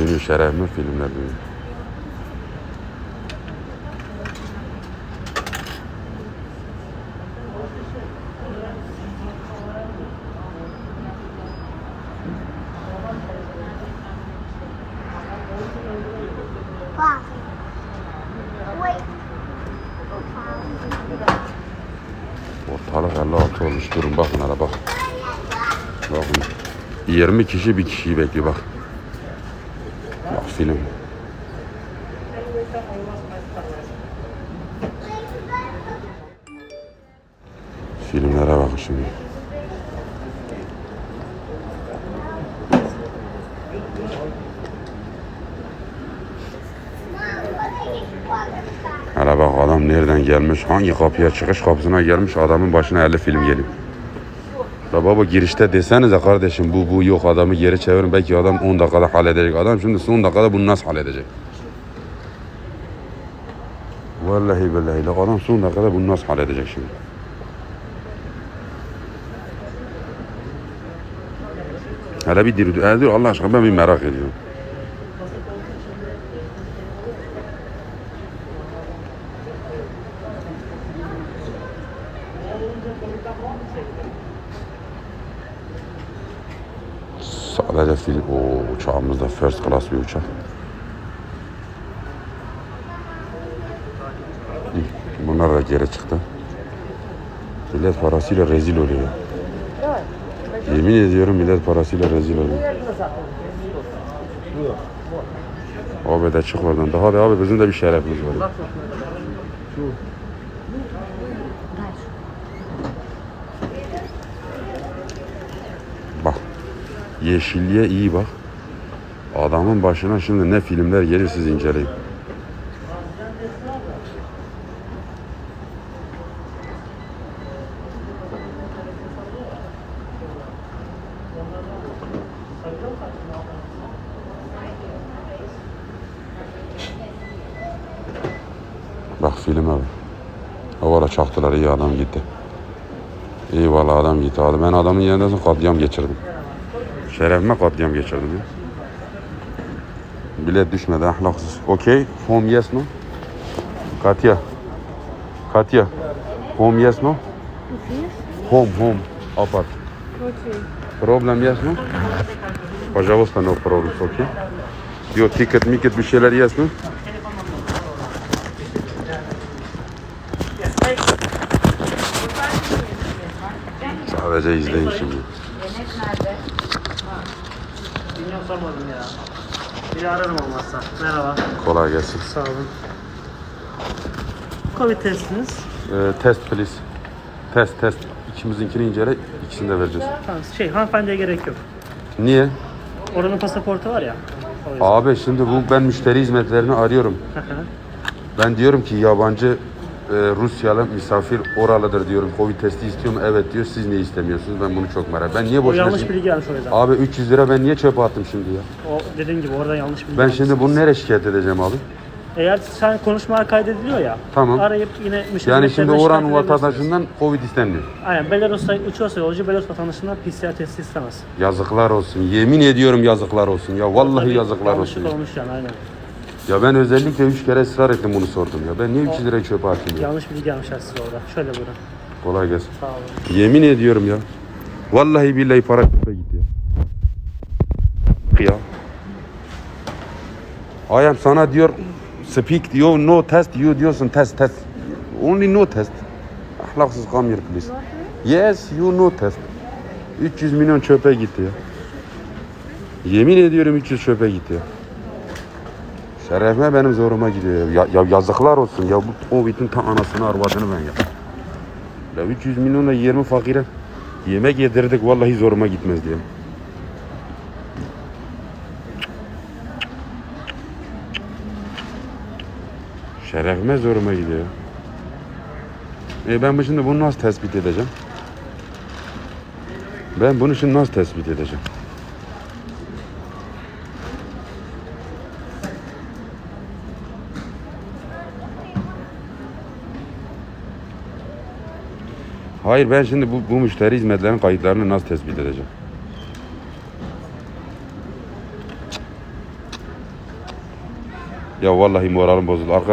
dönüyor şerefime filmler. Wait. Ortalık 56 olmuş. Durun bakın hele bak. Bakın. 20 kişi bir kişiyi bekliyor bak. Bak film. Filmlere bakın şimdi. Hele bak adam nereden gelmiş, hangi kapıya çıkış kapısına gelmiş adamın başına 50 film geliyor. La baba girişte desenize kardeşim bu bu yok adamı geri çevirin belki adam 10 dakikada halledecek. Adam şimdi son dakikada bunu nasıl halledecek? Vallahi billahi la adam son dakikada bunu nasıl halledecek şimdi? Hele bir diri dur Allah aşkına ben bir merak ediyorum. Sadece fil, o uçağımız da first class bir uçak. Bunlar da geri çıktı. Millet parasıyla rezil oluyor. Yemin ediyorum millet parasıyla rezil oluyor. Abi de çık oradan. Daha da abi bizim de bir şerefimiz var. Bak. Yeşilliğe iyi bak. Adamın başına şimdi ne filmler gelir siz inceleyin. Bak filme bak. Havara çaktılar iyi adam gitti. İyi valla adam gitti. Ben adamın yerinde katliam geçirdim. Şerefime katliam geçirdim ya. Bilet düşmedi ahlaksız. Okey. Home yes no? Katya. Katya. Home yes no? Home home. Apart. Problem yes no? Пожалуйста, no problem. Okay. Yo ticket miket bir şeyler yes no? Sadece izleyin şimdi. Sormadım ya. Bir ararım olmazsa. Merhaba. Kolay gelsin. Sağ olun. Covid testiniz. Ee, test please. Test test. İkimizinkini incele. İkisini de vereceğiz. Tamam. Şey hanımefendiye gerek yok. Niye? Oranın pasaportu var ya. O yüzden. Abi şimdi bu ben müşteri hizmetlerini arıyorum. Ben diyorum ki yabancı e, Rusyalı misafir oralıdır diyorum. Covid testi istiyor mu? Evet diyor. Siz ne istemiyorsunuz? Ben bunu çok merak Ben niye o boşuna... yanlış bilgi gelmiş o yüzden. Abi 300 lira ben niye çöpe attım şimdi ya? O dediğin gibi orada yanlış bilgi Ben gelmiş. şimdi bunu nereye şikayet edeceğim abi? Eğer sen konuşmalar kaydediliyor ya. Tamam. Arayıp yine müşteri Yani şimdi hizmetlerine oranın şikayet edebilirsiniz. vatandaşından Covid istenmiyor. Aynen. Belarus'a uçuyorsa yolcu Belarus vatandaşından PCR testi istemez. Yazıklar olsun. Yemin ediyorum yazıklar olsun. Ya vallahi Tabii yazıklar olsun. Yanlışlık olmuş yani aynen. Ya ben özellikle üç kere ısrar ettim bunu sordum ya. Ben niye 300 lirayı çöpe atayım ya? Yanlış bilgi gelmişler size orada. Şöyle buyurun. Kolay gelsin. Sağ olun. Yemin ediyorum ya. Vallahi billahi para çöpe gitti ya. Ya. Ayam sana diyor speak diyor no test you diyorsun test test. Only no test. Ahlaksız here please. Yes you no test. 300 milyon çöpe gitti ya. Yemin ediyorum 300 çöpe gitti ya. Şerefime benim zoruma gidiyor ya. Ya, ya yazıklar olsun ya bu Covid'in ta anasını arvadını ben ya. Ya 300 milyonla 20 fakire yemek yedirdik vallahi zoruma gitmez diye. Şerefime zoruma gidiyor. E ben şimdi bunu nasıl tespit edeceğim? Ben bunu şimdi nasıl tespit edeceğim? Hayır ben şimdi bu, bu müşteri hizmetlerin kayıtlarını nasıl tespit edeceğim? Ya vallahi moralim bozuldu. Arka